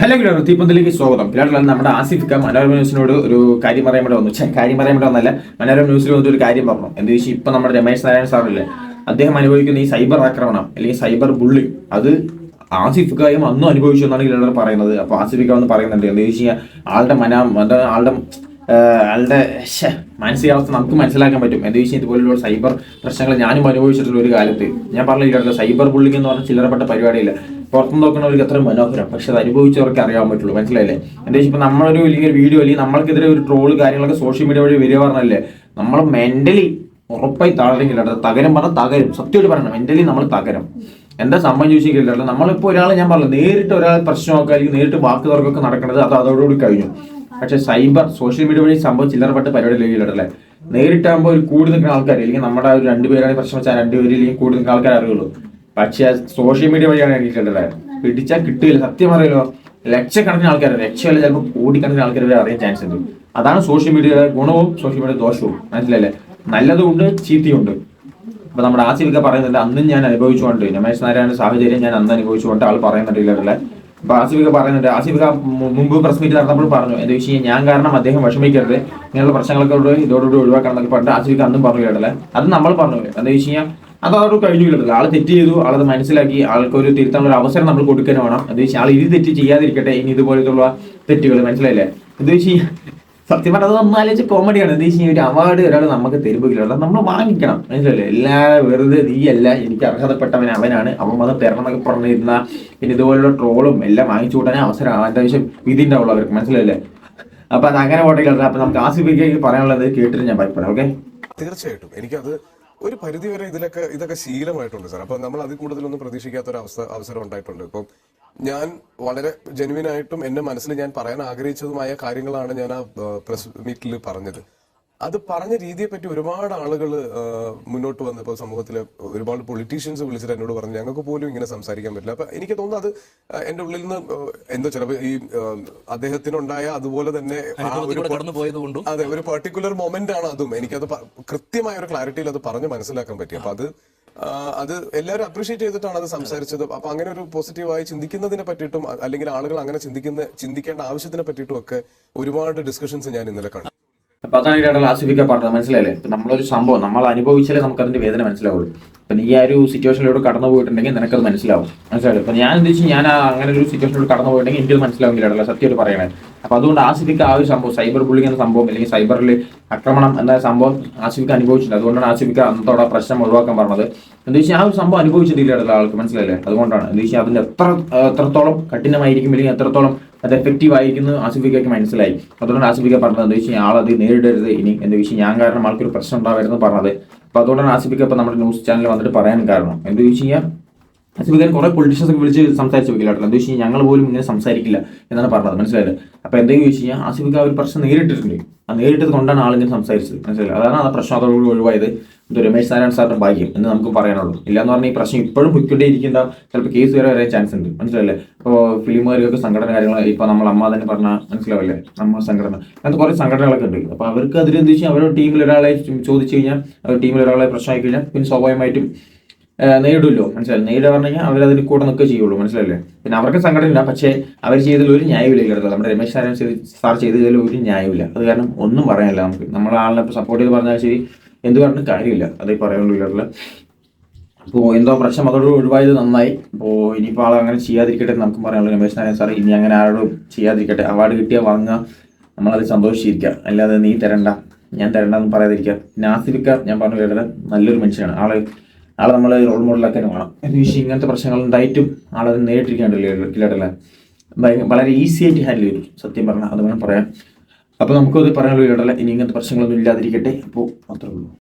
Hello grow തീപ്പന്തലേക്ക് സ്വാഗതം. പിള്ളേർ നമ്മുടെ ആസിഫ് ഖാൻ മനോരമ ന്യൂസിനോട് ഒരു കാര്യം പറയാൻ വേണ്ടി വന്നു. ചേ കാര്യം പറയാൻ വേണ്ടി വന്നല്ല മനോരമ ന്യൂസിൽ വന്നിട്ട് ഒരു കാര്യം പറഞ്ഞു. എന്താ വെച്ചാൽ ഇപ്പൊ നമ്മുടെ രമേശ് നാരായണ സാറില്ലേ അദ്ദേഹം അനുഭവിക്കുന്ന ഈ സൈബർ ആക്രമണം അല്ലെങ്കിൽ സൈബർ ബുള്ളി അത് ആസിഫ് ഖായും അന്നും അനുഭവിച്ചു എന്നാണ് കിലാടർ പറയുന്നത്. അപ്പൊ ആസിഫ് ഖാൻ ഒന്ന് പറയുന്നുണ്ട്. എന്താ വെച്ച് ആളുടെ മന ആളുടെ ആളുടെ മാനസികാവസ്ഥ നമുക്ക് മനസ്സിലാക്കാൻ പറ്റും. എന്താ വെച്ചാൽ ഇതുപോലുള്ള സൈബർ പ്രശ്നങ്ങൾ ഞാനും അനുഭവിച്ചിട്ടുള്ള ഒരു കാലത്ത്. ഞാൻ പറഞ്ഞില്ല സൈബർ ബുള്ളിങ് എന്ന് പറഞ്ഞാൽ ചില്ലറപ്പെട്ട പരിപാടിയില്ല. പുറത്തുനിന്ന് നോക്കുന്നവർക്ക് അത്ര മനോഹരം. പക്ഷെ അത് അനുഭവിച്ചവർക്ക് അറിയാൻ പറ്റുള്ളൂ. മനസ്സിലായില്ലേ? എന്താ വെച്ചാൽ നമ്മളൊരു വലിയൊരു വീഡിയോ അല്ലെങ്കിൽ നമ്മൾക്കെതിരെ ഒരു ട്രോൾ കാര്യങ്ങളൊക്കെ സോഷ്യൽ മീഡിയ വഴി വരിക പറഞ്ഞല്ലേ നമ്മൾ മെന്റലി ഉറപ്പായി തളരെങ്കില്ല തകരം പറഞ്ഞാൽ തകരും. സത്യമായിട്ട് പറയണം. മെന്റലി നമ്മൾ തകരും. എന്താ സംഭവം ചോദിച്ചിട്ടില്ല നമ്മളിപ്പോൾ ഒരാൾ ഞാൻ പറഞ്ഞു നേരിട്ട് ഒരാൾ പ്രശ്നമൊക്കെ അല്ലെങ്കിൽ നേരിട്ട് വാക്ക് തർക്കമൊക്കെ നടക്കുന്നത് അത് അതോടുകൂടി കഴിഞ്ഞു. പക്ഷെ സൈബർ സോഷ്യൽ മീഡിയ വഴി സംഭവം ചില്ലറപ്പെട്ട ലഭിക്കില്ലല്ലേ നേരിട്ടാകുമ്പോൾ ഒരു കൂടി നിൽക്കുന്ന ആൾക്കാർ അല്ലെങ്കിൽ നമ്മുടെ ഒരു രണ്ടുപേരാണ് പ്രശ്നം വെച്ചാൽ രണ്ടുപേരില്ലെങ്കിൽ കൂടി നിൽക്കുന്ന ആൾക്കാർ അറിയുള്ളൂ. പക്ഷേ സോഷ്യൽ മീഡിയ വഴിയാണ് കണ്ടത്. പിടിച്ചാൽ കിട്ടില്ല സത്യം അറിയല്ലോ ലക്ഷക്കണക്കിന് ആൾക്കാർ ലക്ഷമല്ല ചിലപ്പോൾ കോടിക്കണക്കിന് ആൾക്കാർ വരെ അറിയാൻ ചാൻസ് ഉണ്ട്. അതാണ് സോഷ്യൽ മീഡിയയുടെ ഗുണവും സോഷ്യൽ മീഡിയ ദോഷവും. മനസ്സിലല്ലേ നല്ലതുമുണ്ട് ചീത്തയുണ്ട്. അപ്പൊ നമ്മുടെ ആസിഫിക്ക പറയുന്നുണ്ട് അന്നും ഞാൻ അനുഭവിച്ചുകൊണ്ട് രമേശ് നാരായണ സാഹചര്യം ഞാൻ അന്ന് അനുഭവിച്ചുകൊണ്ട് ആൾ പറയുന്നുണ്ട് ഇല്ലേ അപ്പൊ ആസിഫിക്ക പറയുന്നുണ്ട് ആസിഫിക മുമ്പ് പ്രസ് മീറ്റ് നടന്നപ്പോൾ പറഞ്ഞു എന്താ വെച്ച് ഞാൻ കാരണം അദ്ദേഹം വിഷമിക്കരുത് ഇങ്ങനെയുള്ള പ്രശ്നങ്ങളൊക്കെ ഇതോടുകൂടി ഒഴിവാക്കണം എന്നൊക്കെ പറഞ്ഞിട്ട് ആസിഫിക അന്നും പറഞ്ഞു കേട്ടല്ലേ. അത് നമ്മൾ പറഞ്ഞു എന്താ വെച്ച് കഴിഞ്ഞാൽ അത് അതോട് കഴിഞ്ഞു കേട്ടത് ആൾ തെറ്റ് ചെയ്തു ആളത് മനസ്സിലാക്കി ആൾക്ക് ഒരു തിരുത്താനുള്ള ഒരു അവസരം നമ്മൾ കൊടുക്കാൻ വേണം. എന്താ വെച്ചാൽ ആൾ ഇത് തെറ്റ് ചെയ്യാതിരിക്കട്ടെ ഇനി ഇതുപോലത്തുള്ള തെറ്റുകൾ മനസ്സിലായില്ലേ? എന്താ വെച്ച് സത്യം പറഞ്ഞത് ഒന്ന് ആലോചിച്ച് കോമഡിയാണ് എന്താ വെച്ചാൽ ഒരു അവാർഡ് ഒരാൾ നമുക്ക് തരുമ്പോഴല്ല നമ്മൾ വാങ്ങിക്കണം. മനസ്സിലല്ലേ എല്ലാ വെറുതെ നീയല്ല എനിക്ക് അർഹതപ്പെട്ടവൻ അവനാണ്. അവൻ വന്ന് തരണം എന്നൊക്കെ പറഞ്ഞിരുന്ന പിന്നെ ഇതുപോലുള്ള ട്രോളും എല്ലാം വാങ്ങിച്ചു കൂട്ടാൻ അവസരം അത്യാവശ്യം വിധിണ്ടാവുള്ളൂ അവർക്ക്. മനസ്സിലല്ലേ അപ്പൊ അത് അങ്ങനെ പോട്ടെ അപ്പൊ നമുക്ക് ആസിഫിക്ക് പറയാനുള്ളത് കേട്ടിട്ട് ഞാൻ പറയപ്പെടാം ഓക്കെ തീർച്ചയായിട്ടും. എനിക്കത് ഒരു പരിധി വരെ ഇതിലൊക്കെ ഇതൊക്കെ ശീലമായിട്ടുണ്ട് സാർ. അപ്പൊ നമ്മൾ അതിൽ കൂടുതലൊന്നും പ്രതീക്ഷിക്കാത്ത ഒരു അവസ്ഥ അവസരം ഉണ്ടായിട്ടുണ്ട്. ഇപ്പം ഞാൻ വളരെ ജെനുവിൻ ആയിട്ടും എന്റെ മനസ്സിൽ ഞാൻ പറയാൻ ആഗ്രഹിച്ചതുമായ കാര്യങ്ങളാണ് ഞാൻ ആ പ്രസ് മീറ്റിൽ പറഞ്ഞത്. അത് പറഞ്ഞ രീതിയെ പറ്റി ഒരുപാട് ആളുകൾ മുന്നോട്ട് വന്നപ്പോൾ സമൂഹത്തിലെ ഒരുപാട് പൊളിറ്റീഷ്യൻസ് വിളിച്ചിട്ട് എന്നോട് പറഞ്ഞു ഞങ്ങൾക്ക് പോലും ഇങ്ങനെ സംസാരിക്കാൻ പറ്റില്ല. അപ്പൊ എനിക്ക് തോന്നുന്നു അത് എന്റെ ഉള്ളിൽ നിന്ന് എന്തോ ചിലപ്പോൾ ഈ അദ്ദേഹത്തിനുണ്ടായ അതുപോലെ തന്നെ അതെ ഒരു പെർട്ടിക്കുലർ മൊമെന്റ് ആണ് അതും. എനിക്കത് കൃത്യമായ ഒരു ക്ലാരിറ്റിയിൽ അത് പറഞ്ഞ് മനസ്സിലാക്കാൻ പറ്റി. അപ്പൊ അത് അത് എല്ലാവരും അപ്രീഷിയേറ്റ് ചെയ്തിട്ടാണ് അത് സംസാരിച്ചത്. അപ്പൊ അങ്ങനെ ഒരു പോസിറ്റീവായി ചിന്തിക്കുന്നതിനെ പറ്റിയിട്ടും അല്ലെങ്കിൽ ആളുകൾ അങ്ങനെ ചിന്തിക്കുന്ന ചിന്തിക്കേണ്ട ആവശ്യത്തിനെ പറ്റിയിട്ടും ഒക്കെ ഒരുപാട് ഡിസ്കഷൻസ് ഞാൻ ഇന്നലെ കണ്ടു. അപ്പൊ അതാണ് ആസിഫിക്ക പറഞ്ഞത്. മനസ്സിലായില്ലേ? നമ്മളൊരു സംഭവം നമ്മൾ അനുഭവിച്ചാലേ നമുക്ക് അതിന്റെ വേദന മനസ്സിലാവുള്ളൂ. ഇപ്പൊ നീ ആ ഒരു സിറ്റുവേഷനിലൂടെ കടന്നു പോയിട്ടുണ്ടെങ്കിൽ നിനക്കത് മനസ്സിലാവും. മനസ്സിലായോ? അപ്പം ഞാൻ എന്താ വെച്ചാൽ ഞാൻ അങ്ങനെ ഒരു സിറ്റുവേഷനിലൂടെ കടന്നു പോയിട്ടുണ്ടെങ്കിൽ എനിക്കത് മനസ്സിലാവുന്നില്ല സത്യമായിട്ട് പറയണേ. അപ്പം അതുകൊണ്ട് ആസിഫിക്ക് ആ ഒരു സംഭവം സൈബർ ബുള്ളിംഗ് എന്ന സംഭവം അല്ലെങ്കിൽ സൈബറിൽ ആക്രമണം എന്ന സംഭവം ആസിഫിക്ക് അനുഭവിച്ചിട്ടുണ്ട്. അതുകൊണ്ടാണ് ആസിഫിക്ക് അന്നത്തോടെ പ്രശ്നം ഒഴിവാക്കാൻ പറഞ്ഞത്. എന്താ വെച്ചാൽ ആ ഒരു സംഭവം അനുഭവിച്ചിട്ടില്ല ആൾക്ക് മനസ്സിലായില്ലേ? അതുകൊണ്ടാണ്. എന്താ വെച്ചാൽ അതിന്റെ എത്ര എത്രത്തോളം കഠിനമായിരിക്കും അല്ലെങ്കിൽ എത്രത്തോളം അത് എഫക്റ്റീവ് ആയിരിക്കുന്നു ആസിഫിക്കയ്ക്ക് മനസ്സിലായി. അതുകൊണ്ടാണ് ആസിഫിക്ക പറഞ്ഞത് എന്താ വെച്ചാൽ ആളത് നേരിടരുത് ഇനി. എന്താ വെച്ചാൽ ഞാൻ കാരണം ആൾക്കൊരു പ്രശ്നം ഉണ്ടാവരുതെന്ന് പറഞ്ഞത്. അപ്പൊ അതുകൊണ്ടാണ് ആസിഫിക്ക ഇപ്പൊ നമ്മുടെ ന്യൂസ് ചാനൽ വന്നിട്ട് പറയാൻ കാരണം. എന്താ വെച്ച് കഴിഞ്ഞാൽ ആസിഫിക്കാൻ കുറെ പൊളിറ്റീഷ്യൻസ് ഒക്കെ വിളിച്ച് സംസാരിച്ച് വെക്കില്ല എന്താ വെച്ച് കഴിഞ്ഞാൽ ഞങ്ങൾ പോലും ഇങ്ങനെ സംസാരിക്കില്ല എന്നാണ് പറഞ്ഞത്. മനസ്സിലായത്? അപ്പൊ എന്തെങ്കിലും ചോദിച്ചു കഴിഞ്ഞാൽ ആസിഫിക്ക ഒരു പ്രശ്നം നേരിട്ടിട്ടുണ്ട്. നേരിട്ടത് കൊണ്ടാണ് ആളിങ്ങനെ സംസാരിച്ചത്. മനസ്സിലായി അതാണ് ആ പ്രശ്നം അതോടുകൂടി ഒഴിവായത്. ഇത് രമേശ് നാരായണ സാറിന്റെ ഭാഗ്യം എന്ന് നമുക്ക് പറയാനുള്ളൂ ഇല്ലാന്ന് പറഞ്ഞാൽ ഈ പ്രശ്നം ഇപ്പോഴും പൊയ്ക്കൊണ്ടേ ഇരിക്കേണ്ട ചിലപ്പോൾ കേസ് വരെ വരാൻ ചാൻസ് ഉണ്ട്. മനസ്സിലല്ലേ ഇപ്പോൾ ഫിലിമുകാർക്കൊക്കെ സംഘടന കാര്യങ്ങൾ ഇപ്പൊ നമ്മൾ അമ്മ തന്നെ പറഞ്ഞ മനസ്സിലാവില്ലേ? നമ്മൾ സംഘടന. അങ്ങനത്തെ കുറെ സംഘടനകളൊക്കെ ഉണ്ട്. അപ്പൊ അവർക്ക് അതിലെന്ത് വെച്ചാൽ അവരുടെ ടീമിൽ ഒരാളെ ചോദിച്ചു കഴിഞ്ഞാൽ ടീമിൽ ഒരാളെ പ്രശ്നമായി കഴിഞ്ഞാൽ പിന്നെ സ്വാഭാവികമായിട്ടും ഏഹ് നേരിടുമല്ലോ. മനസ്സിലായി നേടുക പറഞ്ഞു കഴിഞ്ഞാൽ അവരതിന് കൂടെ നിൽക്കുക ചെയ്യുള്ളൂ. മനസ്സിലല്ലേ പിന്നെ അവർക്ക് സംഘടന പക്ഷേ അവർ ചെയ്തതിൽ ഒരു ന്യായമില്ല കേട്ടോ നമ്മുടെ രമേശ് ചെയ്ത് സാർ ചെയ്തതിൽ ഒരു ന്യായമില്ല അത് കാരണം ഒന്നും പറയാനില്ല നമുക്ക്. നമ്മളെ ആളിനെ സപ്പോർട്ട് ചെയ്ത് പറഞ്ഞാൽ ശരി എന്ത് പറഞ്ഞു കാര്യമില്ല. അതേ പറയുള്ളൂ കേട്ടില്ല അപ്പോൾ എന്തോ പ്രശ്നം അതോട് ഒഴിവായത് നന്നായി. അപ്പോൾ ഇനിയിപ്പോൾ ആൾ അങ്ങനെ ചെയ്യാതിരിക്കട്ടെ നമുക്ക് പറയാനുള്ളൂ രമേശ് നാരായൺ സാർ ഇനി അങ്ങനെ ആരോടും ചെയ്യാതിരിക്കട്ടെ. അവാർഡ് കിട്ടിയാൽ വാങ്ങുക. നമ്മളത് സന്തോഷിച്ചിരിക്കുക. അല്ലാതെ നീ തരണ്ട. ഞാൻ തരണ്ടെന്ന് പറയാതിരിക്കുക. നാസിഫിക്ക ഞാൻ പറഞ്ഞു കേട്ടത് നല്ലൊരു മനുഷ്യനാണ്. ആൾ ആളെ നമ്മൾ റോൾ മോഡലാക്കാൻ വേണം എന്ന് വെച്ചാൽ ഇങ്ങനത്തെ പ്രശ്നങ്ങൾ ഉണ്ടായിട്ടും ആളത് നേരിട്ടിരിക്കാണ്ടല്ലേ വളരെ ഈസി ആയിട്ട് ഹാൻഡിൽ ചെയ്തു. സത്യം പറഞ്ഞാൽ അത് വേണം പറയാം അപ്പോൾ നമുക്കത് പറയാനുള്ള ഇടല ഇനി ഇങ്ങനത്തെ പ്രശ്നങ്ങളൊന്നും ഇല്ലാതിരിക്കട്ടെ. അപ്പോൾ അത്രേ ഉള്ളൂ.